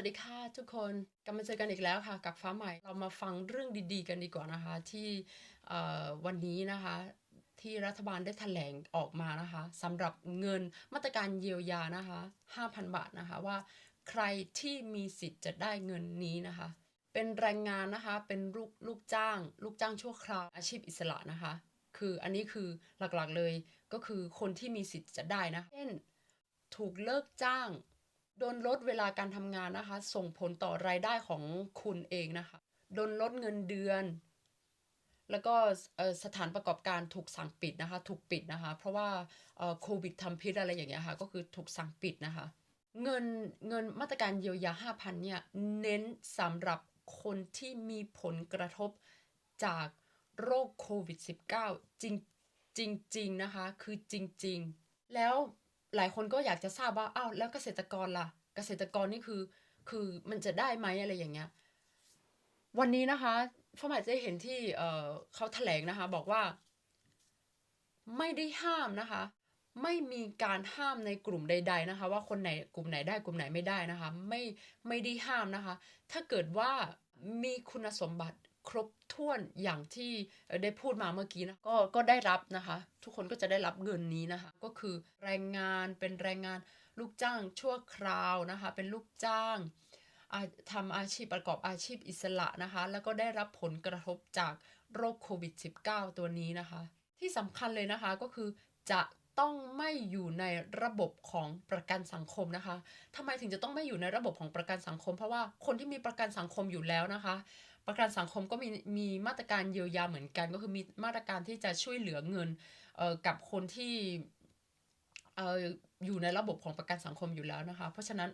วัสดีค่ะทุกคนกลับมาเจอกันอีกแล้วค่ะ กับฟ้าใหม่ เรามาฟังเรื่องดีๆ กันดีกว่านะคะ ที่วันนี้นะคะ ที่รัฐบาลได้แถลงออกมานะคะสำหรับเงินมาตรการเยียวยานะคะ 5,000 บาทนะคะว่าใครที่มีสิทธิ์จะได้เงินนี้นะคะ เป็นแรงงานนะคะเป็นลูกลูกจ้าง ลูกจ้างชั่วคราวอาชีพอิสระนะคะ คืออันนี้คือหลักๆเลยก็คือคนที่มีสิทธิ์จะได้นะเช่นถูกเลิกจ้าง โดนลดเวลาการทำงานนะคะ ส่งผลต่อรายได้ของคุณเองนะคะ โดนลดเงินเดือน แล้วก็สถานประกอบการถูกสั่งปิดนะคะ ถูกปิดนะคะ เพราะว่าโควิดทำพิษอะไรอย่างเงี้ยค่ะ ก็คือถูกสั่งปิดนะคะ เงินเงินมาตรการเยียวยา 5,000 เนี่ย เน้นสำหรับคนที่มีผลกระทบจากโรคโควิด -19 จริงจริงๆนะคะ คือจริง ๆ แล้ว หลายคนก็อยากจะทราบว่าอ้าวแล้วเกษตรกรล่ะ เกษตรกรนี่คือ คือมันจะได้ไหมอะไรอย่างเงี้ย วันนี้นะคะฟ้าใหม่จะได้เห็นที่เอ่อเขาแถลงนะคะ บอกว่า ไม่ได้ห้ามนะคะ ไม่มีการห้ามในกลุ่มใด ๆนะคะ ว่าคนไหนกลุ่มไหนได้กลุ่มไหนไม่ได้นะคะ ไม่ไม่ได้ห้ามนะคะ ถ้าเกิดว่ามีคุณสมบัติ ครบถ้วนอย่างที่ได้พูดมาเมื่อกี้นะก็ก็ได้รับนะคะ ทุกคนก็จะได้รับเงินนี้นะคะ ก็คือแรงงานเป็นแรงงานลูกจ้างชั่วคราวนะคะ เป็นลูกจ้างาทำอาชีพประกอบอาชีพอิสระนะคะ แล้วก็ได้รับผลกระทบจากโรคโควิด -19 ตัวนี้นะคะ ที่สำคัญเลยนะคะก็คือจะต้องไม่อยู่ในระบบของประกันสังคมนะคะทำไมถึงจะต้องไม่อยู่ในระบบของประกันสังคม เพราะว่าคนที่มีประกันสังคมอยู่แล้วนะคะ ประกันสังคมก็มีมีมาตรการเยียวยาเหมือนกัน ก็คือมีมาตรการที่จะช่วยเหลือเงินเอ่อกับคนที่เอ่ออยู่ในระบบของประกันสังคมอยู่แล้วนะคะ เพราะฉะนั้น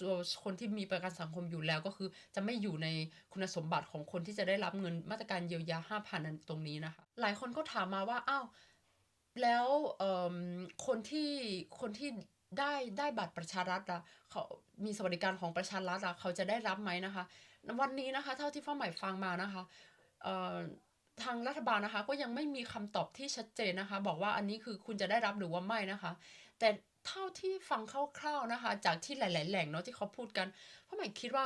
ตัวคนที่มีประกันสังคมอยู่แล้วก็คือ จะไม่อยู่ในคุณสมบัติของคนที่จะได้รับเงินมาตรการเยียวยา5,000ันตรงนี้นะคะ หลายคนก็ถามมาว่าอ้าวแล้วคนที่คนที่ ได้ได้บัตรประชารัฐอะเขามีสวัสดิการของประชารัฐอะเขาจะได้รับไหมนะคะ วันนี้นะคะ เท่าที่ฟ้าใหม่ฟังมานะคะทางรัฐบาลนะคะ ก็ยังไม่มีคำตอบที่ชัดเจนนะคะ บอกว่าอันนี้คือคุณจะได้รับหรือว่าไม่นะคะ แต่เท่าที่ฟังคร่าวๆนะคะ จากที่หลาย ๆ แหล่งเนาะที่เขาพูดกันฟ้าใหม่คิดว่า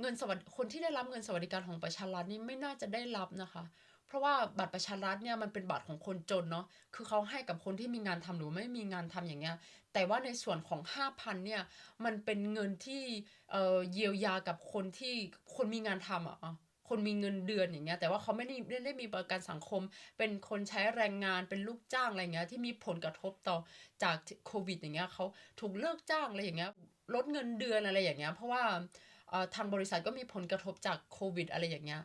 เงินสวัสดิคนที่ได้รับเงินสวัสดิการของประชารัฐนี่ไม่น่าจะได้รับนะคะ เพราะว่าบัตรประชารัฐเนี่ยมันเป็นบัตรของคนจนเนาะคือเขาให้กับคนที่มีงานทำหรือไม่มีงานทำอย่างเงี้ยแต่ว่าในส่วนของ 5,000เนี่ยมันเป็นเงินที่เอ่อเยียวยากับคนที่คนมีงานทำอะอะคนมีเงินเดือนอย่างเงี้ยแต่ว่าเขาไม่ได้ไม่ได้มีประกันสังคม เป็นคนใช้แรงงานเป็นลูกจ้างอะไรเงี้ยที่มีผลกระทบต่อจากโควิดอย่างเงี้ยเขาถูกเลิกจ้างอะไรอย่างเงี้ยลดเงินเดือนอะไรอย่างเงี้ยเพราะว่าเอ่อทางบริษัทก็มีผลกระทบจากโควิดอะไรอย่างเงี้ย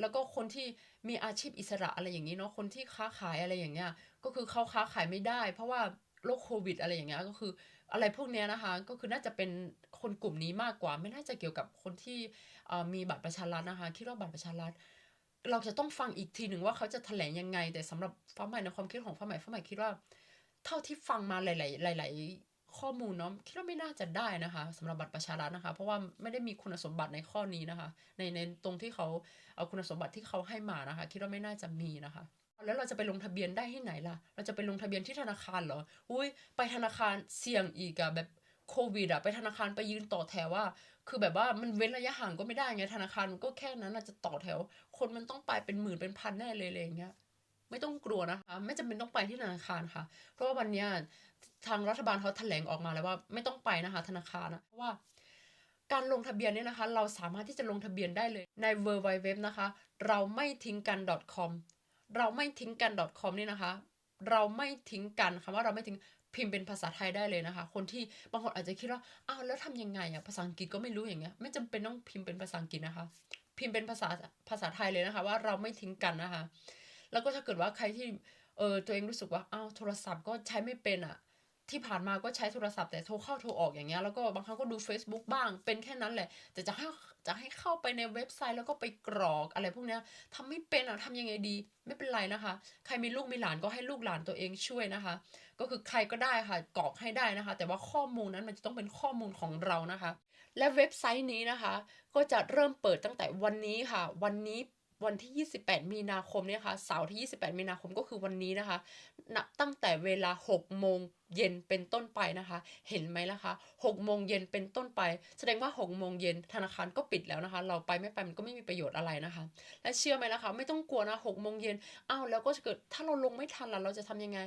แล้วก็คนที่มีอาชีพอิสระอะไรอย่างนี้เนาะคนที่ค้าขายอะไรอย่างเงี้ยก็คือเขาค้าขายไม่ได้ เพราะว่าโรคโควิดอะไรอย่างเงี้ยก็คืออะไรพวกเนี้ยนะคะ ก็คือน่าจะเป็นคนกลุ่มนี้มากกว่า ไม่น่าจะเกี่ยวกับคนที่มีบัตรประชารัฐนะคะคิดว่าบัตรประชารัฐเราจะต้องฟังอีกทีหนึ่งว่าเขาจะแถลงยังไง แต่สำหรับฟ้าใหม่ในความคิดของฟ้าใหม่ฟ้าใหม่คิดว่า เท่าที่ฟังมาหลาย ๆ หลายๆ ข้อมูลเนาะคิดว่าไม่น่าจะได้นะคะสำหรับบัตรประชารัฐนะคะ เพราะว่าไม่ได้มีคุณสมบัติในข้อนี้นะคะ ในในตรงที่เขาเอาคุณสมบัติที่เขาให้มานะคะ คิดว่าไม่น่าจะมีนะคะแล้วเราจะไปลงทะเบียนได้ที่ไหนล่ะ เราจะไปลงทะเบียนที่ธนาคารเหรอ อุ้ยไปธนาคารเสี่ยงอีกอะแบบโควิดอะไปธนาคารไปยืนต่อแถวว่า คือแบบว่ามันเว้นระยะห่างก็ไม่ได้ไงธนาคารมันก็แค่นั้นอะจะต่อแถว คนมันต้องไปเป็นหมื่นเป็นพันแน่เลยอะไรอย่างเงี้ย ไม่ต้องกลัวนะคะ ไม่จำเป็นต้องไปที่ธนาคารค่ะ เพราะว่าวันเนี้ย ทางรัฐบาลเขาแถลงออกมาแล้วว่าไม่ต้องไปนะคะธนาคารนะเพราะว่าการลงทะเบียนเนี่ยนะคะ เราสามารถที่จะลงทะเบียนได้เลยใน w w w นะคะ เราไม่ทิ้งกัน .com เราไม่ทิ้งกัน .com นี่นะคะ เราไม่ทิ้งกันคำว่าเราไม่ทิ้งพิมพ์เป็นภาษาไทยได้เลยนะคะ คนที่บางคนอาจจะคิดว่าอ้าวแล้วทำยังไงอะภาษาอังกฤษก็ไม่รู้อย่างเงี้ยไม่จำเป็นต้องพิมพ์เป็นภาษาอังกฤษนะคะ พิมพ์เป็นภาษาภาษาไทยเลยนะคะ ว่าเราไม่ทิ้งกันนะคะ แล้วก็ถ้าเกิดว่าใครที่เออตัวเองรู้สึกว่าอ้าวโทรศัพท์ก็ใช้ไม่เป็นอะ ที่ผ่านมาก็ใช้โทรศัพท์แต่โทรเข้าโทรออกอย่างเงี้ยแล้วก็บางครั้งก็ดู Facebook บ้าง เป็นแค่นั้นแหละ แต่จะให้จะให้เข้าไปในเว็บไซต์แล้วก็ไปกรอกอะไรพวกเนี้ยทำไม่เป็นอะทำยังไงดี ไม่เป็นไรนะคะ ใครมีลูกมีหลานก็ให้ลูกหลานตัวเองช่วยนะคะ ก็คือใครก็ได้ค่ะกรอกให้ได้นะคะ แต่ว่าข้อมูลนั้นมันจะต้องเป็นข้อมูลของเรานะคะ และเว็บไซต์นี้นะคะ ก็จะเริ่มเปิดตั้งแต่วันนี้ค่ะ วันนี้วันที่ 28 มีนาคมเนี่ยค่ะเสาร์ที่ 28 มีนาคมก็คือวันนี้นะคะนับตั้งแต่เวลา 6 โมง เย็นเป็นต้นไปนะคะ เห็นไหมล่ะคะ6โมงเย็นเป็นต้นไป แสดงว่า6โมงเย็นธนาคารก็ปิดแล้วนะคะ เราไปไม่ไปมันก็ไม่มีประโยชน์อะไรนะคะ และเชื่อไหมล่ะคะ ไม่ต้องกลัวนะ6โมงเย็นอ้าวแล้วก็จะเกิดถ้าเราลงไม่ทันล่ะเราจะทำยังไง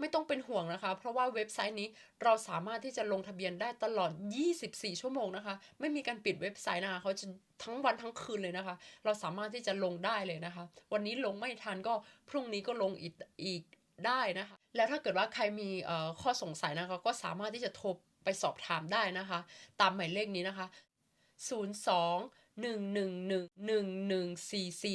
ไม่ต้องเป็นห่วงนะคะ เพราะว่าเว็บไซต์นี้เราสามารถที่จะลงทะเบียนได้ตลอด 24 ชั่วโมงนะคะ ไม่มีการปิดเว็บไซต์นะคะเขาจะทั้งวันทั้งคืนเลยนะคะ เราสามารถที่จะลงได้เลยนะคะ วันนี้ลงไม่ทันก็พรุ่งนี้ก็ลงอีกอีก ได้นะคะ แล้วถ้าเกิดว่าใครมีข้อสงสัยนะคะ ก็สามารถที่จะโทรไปสอบถามได้นะคะ ตามหมายเลขนี้นะคะ 02 111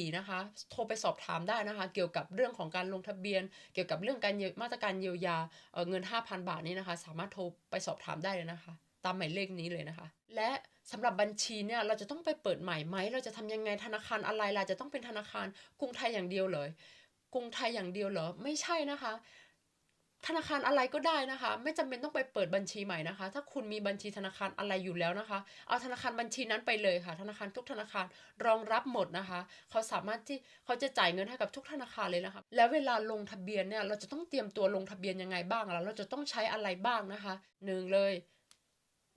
1144 นะคะ โทรไปสอบถามได้นะคะ เกี่ยวกับเรื่องของการลงทะเบียน เกี่ยวกับเรื่องการมาตรการเยียวยาเเงิน 5,000 บาทนี้นะคะ สามารถโทรไปสอบถามได้เลยนะคะ ตามหมายเลขนี้เลยนะคะ และสำหรับบัญชีเนี่ยเราจะต้องไปเปิดใหม่ไหม เราจะทำยังไงธนาคารอะไรล่ะจะต้องเป็นธนาคารกรุงไทยอย่างเดียวเลย กรุงไทยอย่างเดียวเหรอ ไม่ใช่นะคะ ธนาคารอะไรก็ได้นะคะ ไม่จำเป็นต้องไปเปิดบัญชีใหม่นะคะ ถ้าคุณมีบัญชีธนาคารอะไรอยู่แล้วนะคะ เอาธนาคารบัญชีนั้นไปเลยค่ะ ธนาคารทุกธนาคารรองรับหมดนะคะ เขาสามารถที่เขาจะจ่ายเงินให้กับทุกธนาคารเลยนะคะ แล้วเวลาลงทะเบียนเนี่ยเราจะต้องเตรียมตัวลงทะเบียนยังไงบ้างแล่ะเราจะต้องใช้อะไรบ้างนะคะหนึ่งเลย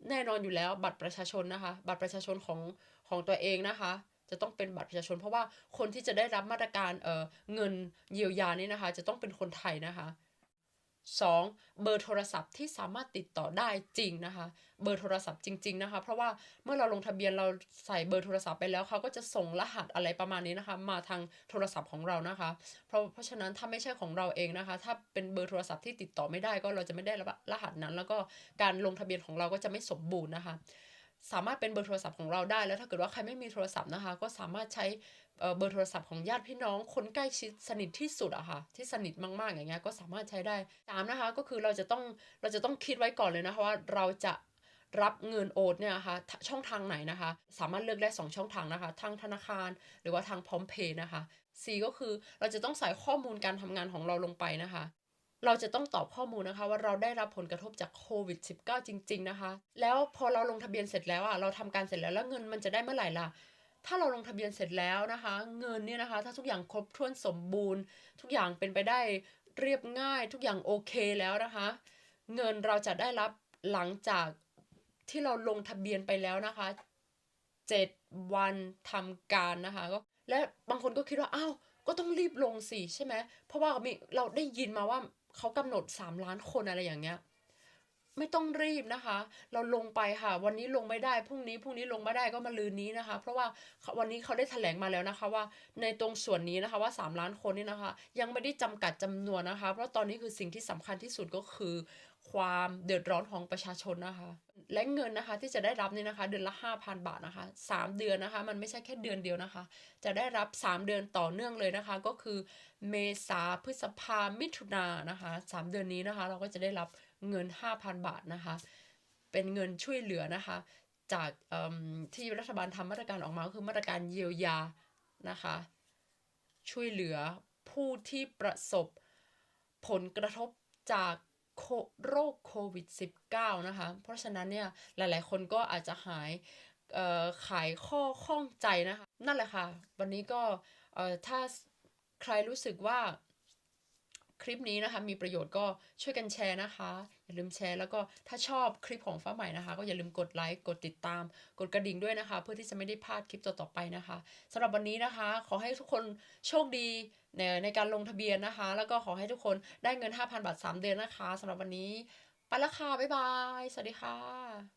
แน่นอนอยู่แล้วบัตรประชาชนนะคะ บัตรประชาชนของของตัวเองนะคะ จะต้องเป็นบัตรประชาชน เพราะว่าคนที่จะได้รับมาตรการเอ่อเงินเยียวยานี่นะคะ จะต้องเป็นคนไทยนะคะ 2. เบอร์โทรศัพท์ที่สามารถติดต่อได้จริงนะคะ เบอร์โทรศัพท์จริง ๆนะคะ เพราะว่าเมื่อเราลงทะเบียนเราใส่เบอร์โทรศัพท์ไปแล้วเขาก็จะส่งรหัสอะไรประมาณนี้นะคะ มาทางโทรศัพท์ของเรานะคะ เพราะเพราะฉะนั้นถ้าไม่ใช่ของเราเองนะคะ ถ้าเป็นเบอร์โทรศัพท์ที่ติดต่อไม่ได้ก็เราจะไม่ได้รับรหัสนั้น แล้วก็การลงทะเบียนของเราก็จะไม่สมบูรณ์นะคะ สามารถเป็นเบอร์โทรศัพท์ของเราได้ แล้วถ้าเกิดว่าใครไม่มีโทรศัพท์นะคะ ก็สามารถใช้เบอร์โทรศัพท์ของญาติพี่น้อง คนใกล้ชิดสนิทที่สุดอะค่ะ ที่สนิทมากๆอย่างเงี้ยก็สามารถใช้ได้สามนะคะ ก็คือเราจะต้องเราจะต้องคิดไว้ก่อนเลยนะคะว่าเราจะรับเงินโอนเนี่ยนะคะช่องทางไหนนะคะ สามารถเลือกได้ 2 ช่องทางนะคะทางธนาคารหรือว่าทางพร้อมเพย์นะคะ C ก็คือเราจะต้องใส่ข้อมูลการทำงานของเราลงไปนะคะ เราจะต้องตอบข้อมูลนะคะ ว่าเราได้รับผลกระทบจากโควิด -19 จริง ๆ นะคะ แล้วพอเราลงทะเบียนเสร็จแล้วอะเราทำการเสร็จแล้วแล้วเงินมันจะได้เมื่อไหร่ล่ะ ถ้าเราลงทะเบียนเสร็จแล้วนะคะ เงินเนี่ยนะคะ ถ้าทุกอย่างครบถ้วนสมบูรณ์ ทุกอย่างเป็นไปได้เรียบง่าย ทุกอย่างโอเคแล้วนะคะ เงินเราจะได้รับหลังจากที่เราลงทะเบียนไปแล้วนะคะ 7 วันทำการนะคะก็และบางคนก็คิดว่าอ้าวก็ต้องรีบลงสิใช่ไหมเพราะว่ามีเราได้ยินมาว่า เขากำหนด 3 ล้านคนอะไรอย่างเงี้ยไม่ต้องรีบนะคะ เราลงไปค่ะ วันนี้ลงไม่ได้ พรุ่งนี้ พรุ่งนี้ลงไม่ได้ก็มาลืนนี้นะคะ เพราะว่าวันนี้เขาได้แถลงมาแล้วนะคะ ว่าในตรงส่วนนี้นะคะว่า 3 ล้านคนนี่นะคะ ยังไม่ได้จำกัดจำนวนนะคะ เพราะตอนนี้คือสิ่งที่สำคัญที่สุดก็คือ ความเดือดร้อนของประชาชนนะคะ และเงินนะคะที่จะได้รับนี่นะคะ เดือนละ 5,000 บาทนะคะ 3 เดือนนะคะ มันไม่ใช่แค่เดือนเดียวนะคะ จะได้รับ 3 เดือนต่อเนื่องเลยนะคะ ก็คือเมษาพฤษภามิถุนานะคะ 3 เดือนนี้นะคะ เราก็จะได้รับเงิน 5,000 บาทนะคะ เป็นเงินช่วยเหลือนะคะ จากที่รัฐบาลทำมาตรการออกมาคือมาตรการเยียวยานะคะ ช่วยเหลือผู้ที่ประสบผลกระทบจาก โรคโควิด -19 นะคะ เพราะฉะนั้นเนี่ยหลายๆ คนก็อาจจะหายขายข้อข้องใจนะคะ นั่นแหละค่ะ วันนี้ก็ถ้าใครรู้สึกว่าคลิปนี้นะคะ มีประโยชน์ก็ช่วยกันแชร์นะคะ อย่าลืมแชร์แล้วก็ถ้าชอบคลิปของฟ้าใหม่นะคะ ก็อย่าลืมกดไลค์กดติดตาม กดกระดิ่งด้วยนะคะ เพื่อที่จะไม่ได้พลาดคลิปต่อๆไปนะคะสำหรับวันนี้นะคะ ขอให้ทุกคนโชคดีในในการลงทะเบียนนะคะ แล้วก็ขอให้ทุกคนได้เงิน 5,000 บาท 3 เดือนนะคะสำหรับวันนี้ไปละค่ะบ๊ายบาย สวัสดีค่ะ